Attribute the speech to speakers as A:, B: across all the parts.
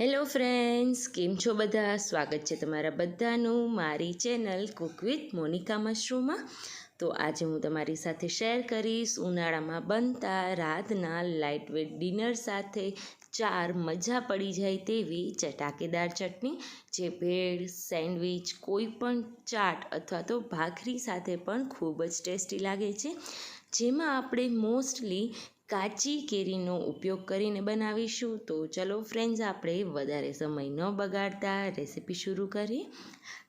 A: Hello friends કેમ છો બધા? સ્વાગત છે તમારા બધાનું મારી ચેનલ કુક વિથ મોનિકા મશરૂમમાં તો આજે હું તમારી સાથે શેર કરીશ ઉનાળામાં બનતા રાતના લાઇટ વેટ ડિનર સાથે ચાર મજા પડી જાય તેવી ચટાકેદાર ચટણી, જે ભેળ, સેન્ડવિચ, કોઈ પણ ચાટ અથવા તો ભાખરી સાથે પણ ખૂબ જ ટેસ્ટી લાગે છે. જેમાં આપણે મોસ્ટલી કાચી કેરીનો ઉપયોગ કરીને બનાવીશું. તો ચલો ફ્રેન્ડ્સ આપણે વધારે સમય ન બગાડતા રેસીપી શરૂ કરીએ.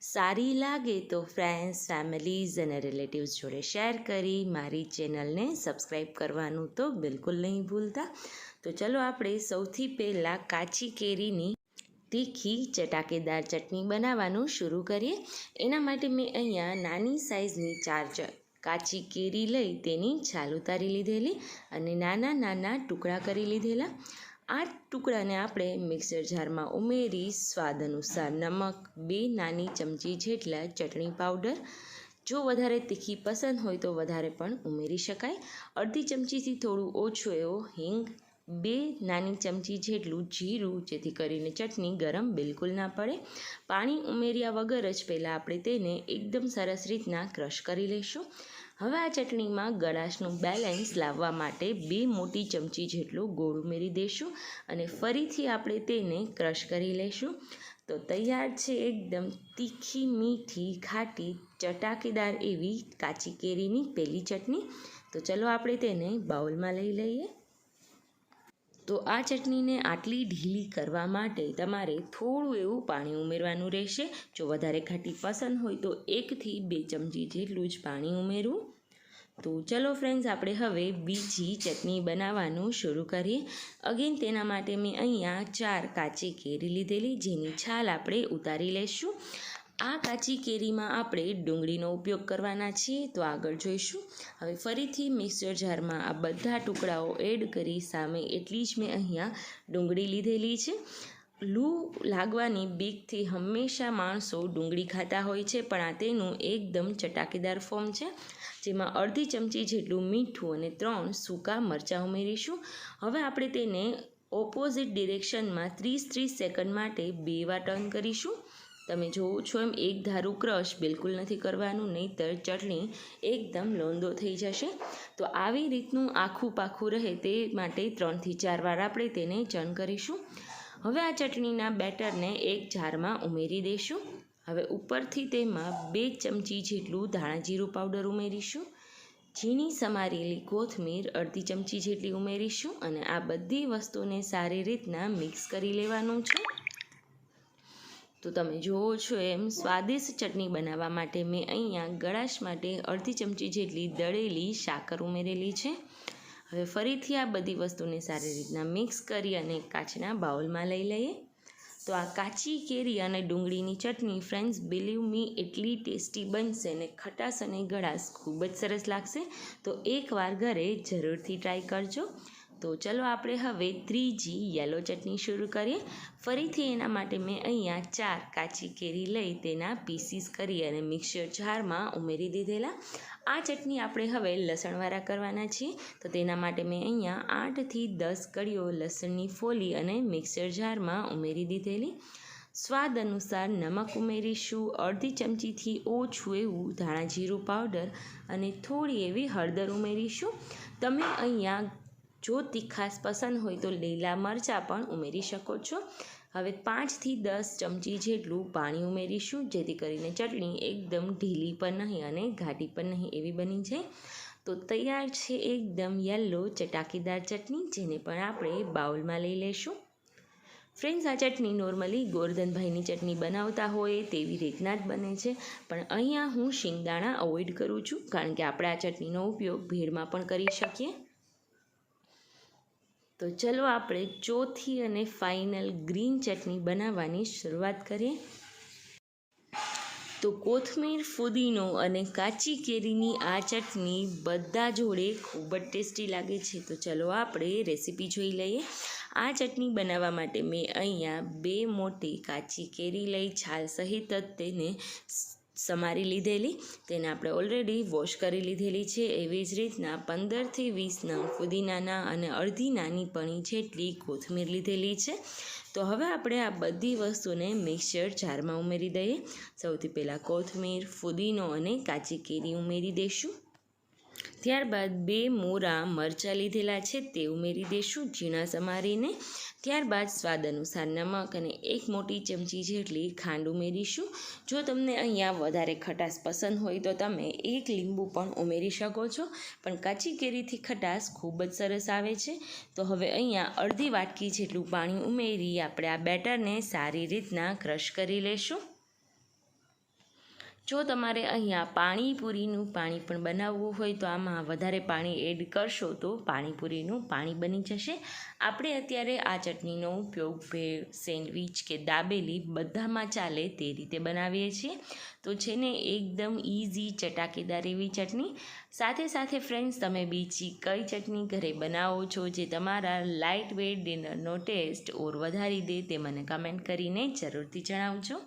A: સારી લાગે તો ફ્રેન્ડ્સ ફેમિલીઝ અને રિલેટિવ્સ જોડે શેર કરી મારી ચેનલને સબસ્ક્રાઈબ કરવાનું તો બિલકુલ નહીં ભૂલતા. તો ચલો આપણે સૌથી પહેલાં કાચી કેરીની તીખી ચટાકેદાર ચટણી બનાવવાનું શરૂ કરીએ. એના માટે મેં અહીંયા નાની સાઇઝની ચાર કાચી કેરી લઈ તેની છાલ ઉતારી લીધેલી અને નાના નાના ટુકડા કરી લીધેલા. આ ટુકડાને આપણે મિક્સર જારમાં ઉમેરી સ્વાદ અનુસાર નમક, બે નાની ચમચી જેટલા ચટણી પાવડર. જો વધારે તીખી પસંદ હોય તો વધારે પણ ઉમેરી શકાય. અડધી ચમચીથી થોડું ઓછું એવો હિંગ બે નાની ચમચી જેટલું જીરું, જેથી કરીને ચટણી ગરમ બિલકુલ ના પડે. પાણી ઉમેર્યા વગર જ પહેલાં આપણે તેને એકદમ સરસ રીતના ક્રશ કરી લઈશું હવે આ ચટણીમાં ગળાશનું બેલેન્સ લાવવા માટે બે મોટી ચમચી જેટલું ગોળ ઉમેરી દઈશું અને ફરીથી આપણે તેને ક્રશ કરી લઈશું તો તૈયાર છે એકદમ તીખી, મીઠી, ખાટી, ચટાકેદાર એવી કાચી કેરીની પહેલી ચટણી. તો ચલો આપણે તેને બાઉલમાં લઈ લઈએ. તો આ ચટણીને આટલી ઢીલી કરવા માટે તમારે થોડું એવું પાણી ઉમેરવાનું રહેશે. જો વધારે ખાટી પસંદ હોય તો એકથી બે ચમચી જેટલું જ પાણી ઉમેરવું. તો ચલો ફ્રેન્ડ્સ, આપણે હવે બીજી ચટણી બનાવવાનું શરૂ કરીએ. અગેન તેના માટે મેં અહીંયા ચાર કાચી કેરી લીધેલી, જેની છાલ આપણે ઉતારી લઈશું આ કાચી કેરીમાં આપણે ડુંગળીનો ઉપયોગ કરવાના છીએ. તો આગળ જોઈશું. હવે ફરીથી મિક્સર જારમાં આ બધા ટુકડાઓ એડ કરી સામે એટલી જ મેં અહીંયા ડુંગળી લીધેલી છે. લૂ લાગવાની બીકથી હંમેશા માણસો ડુંગળી ખાતા હોય છે, પણ આ તેનું એકદમ ચટાકેદાર ફોર્મ છે. જેમાં અડધી ચમચી જેટલું મીઠું અને ત્રણ સૂકા મરચાં ઉમેરીશું. હવે આપણે તેને ઓપોઝિટ ડિરેક્શનમાં ત્રીસ ત્રીસ સેકન્ડ માટે બે વાર ટર્ન કરીશું. તમે જોવો છો એમ એક ધારું ક્રશ બિલકુલ નથી કરવાનું, નહીંતર ચટણી એકદમ લોંદો થઈ જશે. તો આવી રીતનું આખું પાખું રહે તે માટે ત્રણથી ચાર વાર આપણે તેને ચર્ન કરીશું. હવે આ ચટણીના બેટરને એક જારમાં ઉમેરી દઈશું હવે ઉપરથી તેમાં બે ચમચી જેટલું ધાણા જીરું પાવડર ઉમેરીશું. ઝીણી સમારેલી કોથમીર અડધી ચમચી જેટલી ઉમેરીશું અને આ બધી વસ્તુને સારી રીતના મિક્સ કરી લેવાનું છે. તો તમે જુઓ છો એમ સ્વાદિષ્ટ ચટણી બનાવવા માટે મેં અહીંયા ગળાશ માટે અડધી ચમચી જેટલી દળેલી સાકર ઉમેરેલી છે. હવે ફરીથી આ બધી વસ્તુને સારી રીતના મિક્સ કરી અને કાચના બાઉલમાં લઈ લઈએ. તો આ કાચી કેરી અને ડુંગળીની ચટણી ફ્રેન્ડ્સ બિલીવ મી એટલી ટેસ્ટી બનશે ને ખટાશ અને ગળાશ ખૂબ જ સરસ લાગશે. તો એકવાર ઘરે જરૂરથી ટ્રાય કરજો. તો ચલો આપણે હવે ત્રીજી યલો ચટણી શરૂ કરીએ. ફરીથી એના માટે મેં અહીંયા ચાર કાચી કેરી લઈ તેના પીસીસ કરી અને મિક્સર જારમાં ઉમેરી દીધેલા. આ ચટણી આપણે હવે લસણવાળા કરવાના છીએ. તો તેના માટે મેં અહીંયા આઠથી દસ કળીઓ લસણની ફોલી અને મિક્સર જારમાં ઉમેરી દીધેલી. સ્વાદ અનુસાર નમક ઉમેરીશું, અડધી ચમચીથી ઓછું એવું ધાણા જીરું પાવડર અને થોડી એવી હળદર ઉમેરીશું. તમે અહીંયા જો તીખાશ પસંદ હોય તો લીલા મરચાં પણ ઉમેરી શકો છો. હવે પાંચથી દસ ચમચી જેટલું પાણી ઉમેરીશું, જેથી કરીને ચટણી એકદમ ઢીલી પણ નહીં અને ઘાટી પણ નહીં એવી બની જાય. તો તૈયાર છે એકદમ યલો ચટાકીદાર ચટણી, જેને પણ આપણે બાઉલમાં લઈ લઈશું ફ્રેન્ડ્સ, આ ચટણી નોર્મલી ગોરધનભાઈની ચટણી બનાવતા હોય તેવી રીતના જ બને છે. પણ અહીંયા હું શિંગદાણા અવોઇડ કરું છું, કારણ કે આપણે આ ચટણીનો ઉપયોગ ભેળમાં પણ કરી શકીએ. તો ચલો આપણે ચોથી અને ફાઇનલ ગ્રીન ચટણી બનાવવાની શરૂઆત કરીએ. તો કોથમીર, ફુદીનો અને કાચી કેરીની આ ચટણી બધા જોડે ખૂબ જ ટેસ્ટી લાગે છે. તો ચલો આપણે રેસીપી જોઈ લઈએ. આ ચટણી બનાવવા માટે મેં અહીંયા બે મોટી કાચી કેરી લઈ, છાલ સહિત જ તેને સમારી લીધેલી. તેને આપણે ઓલરેડી વોશ કરી લીધેલી છે. એવી જ રીતના પંદરથી વીસ નંગ ફુદીનાના અને અડધી નાની પણી જેટલી કોથમીર લીધેલી છે. તો હવે આપણે આ બધી વસ્તુને મિક્સર જારમાં ઉમેરી દઈએ. સૌથી પહેલાં કોથમીર, ફુદીનો અને કાચી કેરી ઉમેરી દઈશું. ત્યારબાદ બે મોરા મરચાં લીધેલા છે, તે ઉમેરી દઈશું ઝીણા સમારીને. ત્યારબાદ સ્વાદ અનુસાર નમક અને એક મોટી ચમચી જેટલી ખાંડ ઉમેરીશું. જો તમને અહીંયા વધારે ખટાશ પસંદ હોય તો તમે એક લીંબુ પણ ઉમેરી શકો છો, પણ કાચી કેરીથી ખટાશ ખૂબ જ સરસ આવે છે. તો હવે અહીંયા અડધી વાટકી જેટલું પાણી ઉમેરી આપણે આ બેટરને સારી રીતના ક્રશ કરી લેશું. જો તમારે અહીંયા પાણીપુરીનું પાણી પણ બનાવવું હોય તો આમાં વધારે પાણી એડ કરશો તો પાણીપુરીનું પાણી બની જશે. આપણે અત્યારે આ ચટણીનો ઉપયોગ ભેળ, સેન્ડવિચ કે દાબેલી બધામાં ચાલે તે રીતે બનાવીએ છીએ. તો છે ને એકદમ ઇઝી ચટાકેદાર એવી ચટણી. સાથે સાથે ફ્રેન્ડ્સ, તમે બીજી કઈ ચટણી ઘરે બનાવો છો જે તમારા લાઇટ વેટ ડિનરનો ટેસ્ટ ઓર વધારી દે તે મને કમેન્ટ કરીને જરૂરથી જણાવજો.